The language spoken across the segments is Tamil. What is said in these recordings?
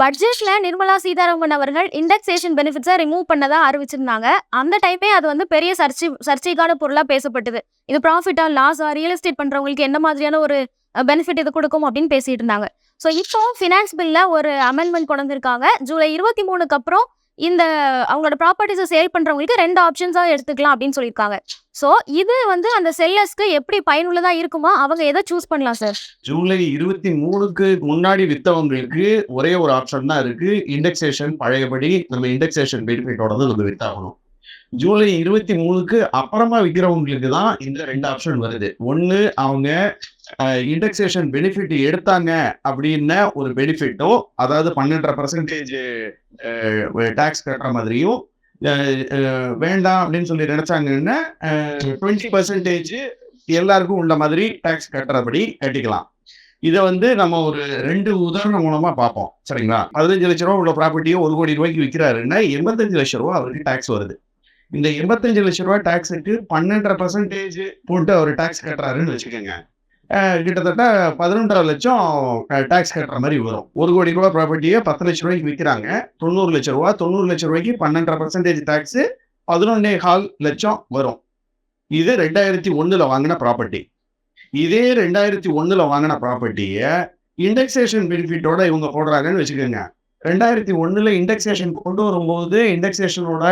பட்ஜெட்ல நிர்மலா சீதாராமன் அவர்கள் இண்டெக்ஸேஷன் பெனிஃபிட்ஸை ரிமூவ் பண்ணதா அறிவிச்சிருந்தாங்க. அந்த டைமே அது வந்து பெரிய சர்ச்சை சர்ச்சைக்கான பொருளா பேசப்பட்டது. இது ப்ராஃபிட்டா லாஸா ரியல் எஸ்டேட் பண்றவங்களுக்கு என்ன மாதிரியான ஒரு பெனிஃபிட் இது கொடுக்கும் அப்படின்னு பேசிட்டு இருந்தாங்க. ஸோ இப்போ ஃபினான்ஸ் பில்ல ஒரு அமெண்ட்மெண்ட் கொண்டிருக்காங்க ஜூலை இருபத்தி மூணுக்கு அப்புறம் இந்த அவங்களோட ப்ராப்பர்ட்டிஸை சேல் பண்ணுறவங்களுக்கு ரெண்டு ஆப்ஷன்ஸாக எடுத்துக்கலாம் அப்படின்னு சொல்லியிருக்காங்க. ஸோ இது வந்து அந்த செல்லர்ஸ்க்கு எப்படி பயனுள்ளதாக இருக்குமா அவங்க எதை சூஸ் பண்ணலாம் சார் ஜூலை இருபத்தி மூணுக்கு முன்னாடி வித்தவங்களுக்கு ஒரே ஒரு ஆப்ஷன் தான் இருக்குது இண்டெக்ஸேஷன் பழையபடி நம்ம இண்டெக்ஸேஷன் பெனிஃபிட்டோட தான் நம்ம வித்தாகணும். ஜூலை இருபத்தி மூணுக்கு அப்புறமா விற்கிறவங்களுக்கு தான் இந்த ரெண்டு ஆப்ஷன் வருது. ஒன்று அவங்க இண்டெக்ஸேஷன் பெனிஃபிட் எடுத்தாங்க அப்படின்ன ஒரு பெனிஃபிட்டோ அதாவது பன்னெண்டரை பர்சன்டேஜ் டேக்ஸ் கட்டுற மாதிரியும் வேண்டாம் அப்படின்னு சொல்லி நினைச்சாங்கன்னா டுவெண்ட்டி பர்சன்டேஜ் எல்லாருக்கும் உள்ள மாதிரி டேக்ஸ் கட்டுறபடி கட்டிக்கலாம். இதை வந்து நம்ம ஒரு ரெண்டு உதாரணம் மூலமா பார்ப்போம். சரிங்களா? பதினஞ்சு லட்ச ரூபா உள்ள ப்ராப்பர்ட்டியை ஒரு கோடி ரூபாய்க்கு விற்கிறாருன்னா எண்பத்தஞ்சு லட்ச ரூபா அவருக்கு டேக்ஸ் வருது. இந்த எண்பத்தஞ்சு லட்ச ரூபாய் டேக்ஸுக்கு பன்னெண்டரை பர்சன்டேஜ் போட்டு அவர் டேக்ஸ் கட்டுறாருன்னு வச்சுக்கோங்க. கிட்டத்தட்ட பதினொன்றரை லட்சம் டேக்ஸ் கட்டுற மாதிரி வரும். ஒரு கோடி ரூபா ப்ராப்பர்ட்டியை பத்து லட்ச ரூபாய்க்கு விற்கிறாங்க தொண்ணூறு லட்ச ரூபா தொண்ணூறு லட்ச ரூபாய்க்கு பன்னெண்டரை பர்சன்டேஜ் டேக்ஸ் பதினொன்னே கால் லட்சம் வரும். இது ரெண்டாயிரத்தி ஒன்றில் வாங்கின ப்ராப்பர்ட்டி இதே ரெண்டாயிரத்தி ஒன்றில் வாங்கின ப்ராப்பர்ட்டியை இண்டெக்ஸேஷன் பெனிஃபிட்டோட இவங்க போடுறாங்கன்னு வச்சுக்கோங்க. ரெண்டாயிரத்தி ஒன்றில் இண்டெக்ஸேஷன் கொண்டு வரும்போது இண்டெக்ஸேஷனோட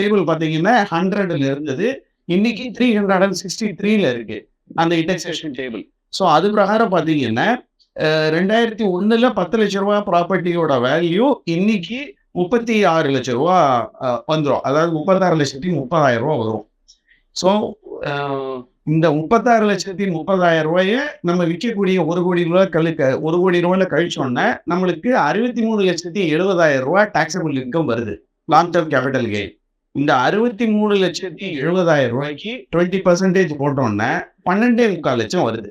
டேபிள் பார்த்தீங்கன்னா ஹண்ட்ரட்ல இருந்தது. இன்னைக்கு த்ரீ ஹண்ட்ரட் அண்ட் சிக்ஸ்டி த்ரீல இருக்கு. அந்த இண்டெக்ஸேஷன் டேபிள் ஸோ அது பிரகாரம் பார்த்தீங்கன்னா ரெண்டாயிரத்தி ஒன்றில் பத்து லட்ச ரூபா ப்ராப்பர்ட்டியோட வேல்யூ இன்னைக்கு முப்பத்தி ஆறு லட்ச ரூபா வந்துடும் அதாவது முப்பத்தாறு லட்சத்தி முப்பதாயிரம் ரூபா வரும். ஸோ இந்த முப்பத்தாறு லட்சத்தி முப்பதாயிரம் ரூபாய நம்ம விற்கக்கூடிய ஒரு கோடி ரூபாய் கழிக்க ஒரு கோடி ரூபாயில கழிச்சோன்னா நம்மளுக்கு அறுபத்தி மூணு லட்சத்தி எழுபதாயிரம் ரூபாய் டாக்ஸபிள் இன்கம் வருது. லாங் டேர்ம் கேபிட்டல் கெயின் இந்த அறுபத்தி மூணு லட்சத்தி எழுபதாயிரம் ரூபாய்க்கு டுவெண்ட்டி பர்சன்டேஜ் போட்டோன்னே பன்னெண்டே முக்கால் லட்சம் வருது.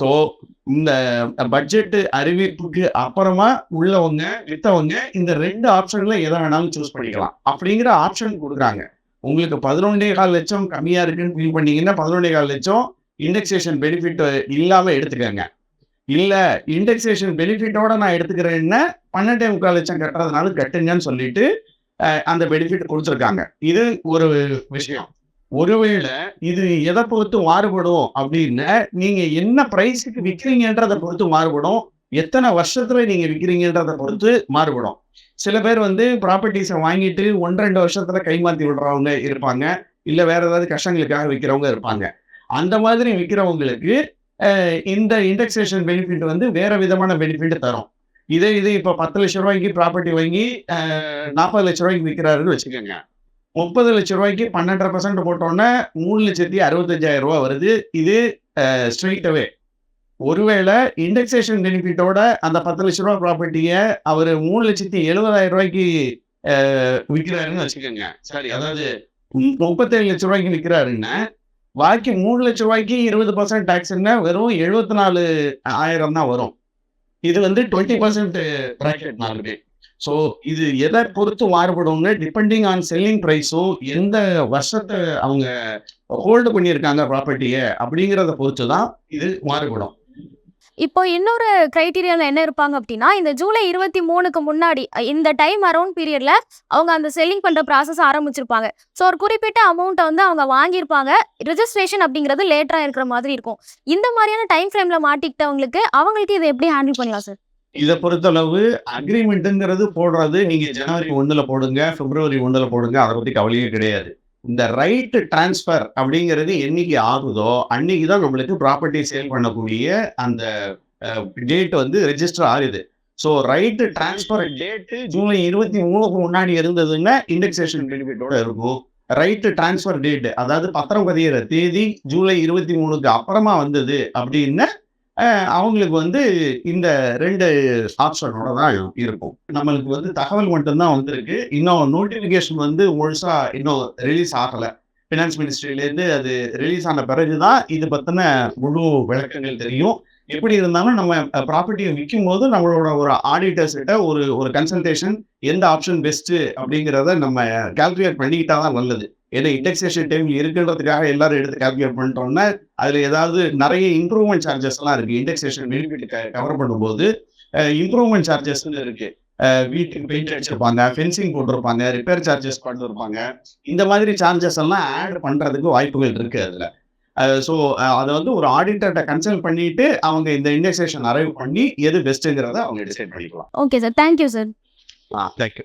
ஸோ இந்த பட்ஜெட் அறிவிப்புக்கு அப்புறமா உள்ளவங்க வித்தவங்க இந்த ரெண்டு ஆப்ஷன்ல எதை வேணாலும் சூஸ் பண்ணிக்கலாம். அப்படிங்கிற ஆப்ஷன் கொடுக்குறாங்க. உங்களுக்கு பதினொன்றே கால் லட்சம் கம்மியா இருக்குன்னு ஃபீல் பண்ணீங்கன்னா பதினொன்றே கால் லட்சம் இண்டெக்ஸேஷன் பெனிஃபிட் இல்லாம எடுத்துக்கோங்க. இல்ல இண்டெக்ஸேஷன் பெனிஃபிட்டோட நான் எடுத்துக்கிறேன்னா பன்னெண்டே முக்கால் லட்சம் கட்டுறதுனால கட்டுங்கன்னு சொல்லிட்டு அந்த பெனிஃபிட் கொடுத்துருக்காங்க. இது ஒரு விஷயம். ஒருவேளை இது எதை பொறுத்து மாறுபடும் அப்படின்னு நீங்க என்ன பிரைஸுக்கு விற்கிறீங்கன்றதை பொறுத்து மாறுபடும். எத்தனை வருஷத்துல நீங்க விற்கிறீங்கன்றதை பொறுத்து மாறுபடும். சில பேர் வந்து ப்ராப்பர்ட்டிஸை வாங்கிட்டு ஒன்று ரெண்டு வருஷத்துல கைமாத்தி விடுறவங்க இருப்பாங்க. இல்ல வேற ஏதாவது கஷ்டங்களுக்காக விற்கிறவங்க இருப்பாங்க. அந்த மாதிரி விற்கிறவங்களுக்கு இந்த இண்டெக்ஸேஷன் பெனிஃபிட் வந்து வேற விதமான பெனிஃபிட் தரும். இதே இது இப்போ பத்து லட்ச ரூபாய்க்கு ப்ராப்பர்ட்டி வாங்கி நாற்பது லட்ச ரூபாய்க்கு விற்கிறாருன்னு வச்சுக்கோங்க. முப்பது லட்ச ரூபாய்க்கு பன்னெண்டரை பர்சன்ட் போட்டோன்னே மூணு லட்சத்தி அறுபத்தஞ்சாயிரம் ரூபாய் வருது. இது ஸ்ட்ரெயிட் அவே ஒருவேளை இண்டெக்ஸேஷன் பெனிஃபிட்டோட அந்த பத்து லட்ச ரூபா ப்ராப்பர்ட்டியை அவர் மூணு லட்சத்தி எழுபதாயிரம் ரூபாய்க்கு விற்கிறாருன்னு வச்சுக்கோங்க. சரி அதாவது முப்பத்தேழு லட்ச ரூபாய்க்கு விற்கிறாருன்னா பாக்கி மூணு லட்ச ரூபாய்க்கு இருபது பர்சன்ட் டேக்ஸ்னா வெறும் எழுபத்தி நாலு ஆயிரம் தான் வரும். இது வந்து டுவெண்ட்டி பர்சன்ட் ப்ராக்கெட் நாலுமே ஸோ இது எதை பொறுத்து மாறுபடும்னு டிபெண்டிங் ஆன் செல்லிங் ப்ரைஸும் எந்த வருஷத்தை அவங்க ஹோல்டு பண்ணியிருக்காங்க ப்ராப்பர்ட்டியை அப்படிங்கிறத பொறுத்து தான் இது மாறுபடும். இப்போ இன்னொரு க்ரைட்டீரியாவில் என்ன இருப்பாங்க அப்படின்னா இந்த ஜூலை இருபத்தி மூணுக்கு முன்னாடி இந்த டைம் அரௌண்ட் பீரியடில் அவங்க அந்த செல்லிங் பண்ணுற ப்ராசஸ் ஆரம்பிச்சிருப்பாங்க. ஸோ ஒரு குறிப்பிட்ட அமௌண்ட்டை வந்து அவங்க வாங்கியிருப்பாங்க. ரிஜிஸ்ட்ரேஷன் அப்படிங்கிறது லேட்டாக இருக்கிற மாதிரி இருக்கும். இந்த மாதிரியான டைம் ஃப்ரேமில் மாட்டிக்கிட்டவங்களுக்கு அவங்களுக்கு இதை எப்படி ஹேண்டில் பண்ணலாம் சார் இதை பொறுத்தளவு அக்ரிமெண்ட்டுங்கிறது போடுறது நீங்கள் ஜனவரி ஒன்றில் போடுங்க பிப்ரவரி ஒன்றில் போடுங்க அதை பற்றி கவலையே கிடையாது. இந்த ரைட்டு டிரான்ஸ்ஃபர் அப்படிங்கிறது என்னைக்கு ஆகுதோ அன்னைக்கு தான் நம்மளுக்கு ப்ராப்பர்ட்டி சேல் பண்ணக்கூடிய அந்த டேட் வந்து ரெஜிஸ்டர் ஆகுது. So right transfer date July இருபத்தி மூணுக்கு முன்னாடி இருந்ததுன்னா இண்டெக்ஸேஷன் பெனிஃபிட்டோட இருக்கும். ரைட்டு டிரான்ஸ்ஃபர் டேட் அதாவது பத்திரம் பதிகிற தேதி ஜூலை இருபத்தி மூணுக்கு அப்புறமா வந்தது அப்படின்னா அவங்களுக்கு வந்து இந்த ரெண்டு ஆப்ஷனோட தான் இருக்கும். நம்மளுக்கு வந்து தகவல் மட்டும்தான் வந்திருக்கு. இன்னும் நோட்டிஃபிகேஷன் வந்து முழுசா இன்னும் ரிலீஸ் ஆகலை. ஃபினான்ஸ் மினிஸ்ட்ரியிலேருந்து அது ரிலீஸ் ஆன பிறகு தான் இது பத்தின முழு விளக்கங்கள் தெரியும். எப்படி இருந்தாலும் நம்ம ப்ராப்பர்ட்டியை விற்கும் போது நம்மளோட ஒரு ஆடிட்டர்ஸ் கிட்ட ஒரு ஒரு கன்சல்டேஷன் எந்த ஆப்ஷன் பெஸ்ட் அப்படிங்கிறத நம்ம கால்குலேட் பண்ணிக்கிட்டா தான் நல்லது ஏன்னா இண்டெக்ஸேஷன் டைம் இருக்குன்றதுக்காக எல்லாரும் எடுத்து கால்குலேட் பண்ணிட்டோம்னா அதுல ஏதாவது நிறைய இம்ப்ரூவ்மெண்ட் சார்ஜஸ் எல்லாம் இருக்கு. இண்டெக்ஸேஷன் பெனிஃபிட் கவர் பண்ணும்போது இம்ப்ரூவ்மெண்ட் சார்ஜஸ்ன்னு இருக்கு. வீட்டுக்கு பெயிண்ட் அடிச்சிருப்பாங்க ஃபென்சிங் போட்டிருப்பாங்க ரிப்பேர் சார்ஜஸ் பண்ணிருப்பாங்க இந்த மாதிரி சார்ஜஸ் எல்லாம் ஆட் பண்றதுக்கு வாய்ப்புகள் இருக்கு அதுல. ஸோ அதை வந்து ஒரு ஆடிட்டர்கிட்ட கன்சல்ட் பண்ணிட்டு அவங்க இந்த இண்டெக்ஸேஷன் அரைவ் பண்ணி எது பெஸ்ட்டுங்கிறத அவங்க டிசைட் பண்ணிக்கலாம். Okay sir thank you sir ah thank you